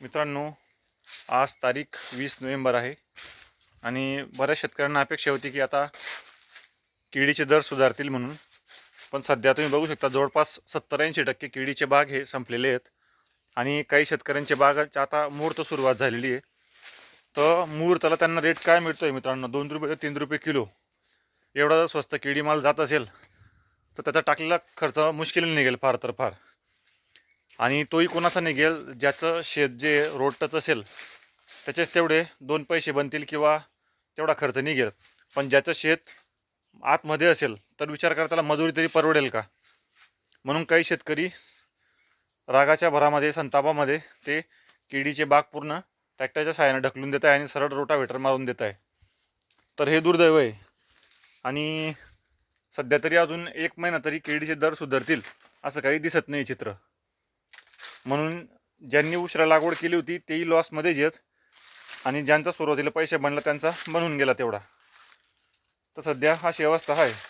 मित्रांनो आज तारीख वीस नोव्हेंबर आहे आणि बऱ्याच शेतकऱ्यांना अपेक्षा होती की आता केळीचे दर सुधारतील म्हणून. पण सध्या तुम्ही बघू शकता जवळपास सत्तर ऐंशी टक्के केळीचे बाग हे संपलेले आहेत. आणि काही शेतकऱ्यांचे बागाची आता मुहूर्त सुरुवात झालेली आहे. तर मुहूर्ताला त्यांना रेट काय मिळतो आहे मित्रांनो? दोन रुपये तीन रुपये किलो. एवढा जर स्वस्त केळी माल जात असेल तर त्याचा टाकलेला खर्च मुश्किलीने निघेल फार तर फार. आणि तोही कोणाचा निघेल ज्याचं शेत जे रोडटच असेल त्याचेच तेवढे दोन पैसे बनतील किंवा तेवढा खर्च निघेल. पण ज्याचं शेत आतमध्ये असेल तर विचार करा त्याला मजुरी तरी परवडेल का? म्हणून काही शेतकरी रागाच्या भरामध्ये संतापामध्ये ते केळीचे बाग पूर्ण ट्रॅक्टरच्या सहाय्याने ढकलून देत आहे आणि सरळ रोटावेटर मारून देत आहे. तर हे दुर्दैव आहे. आणि सध्या तरी अजून एक महिना तरी केळीचे दर सुधारतील असं काही दिसत नाही चित्र. म्हणून ज्यांनी उशिरा लागवड केली होती तेही लॉसमध्येच येत आणि ज्यांचा सुरुवातीला पैसे बनला त्यांचा बनून गेला तेवढा. तर सध्या अशी अवस्था आहे.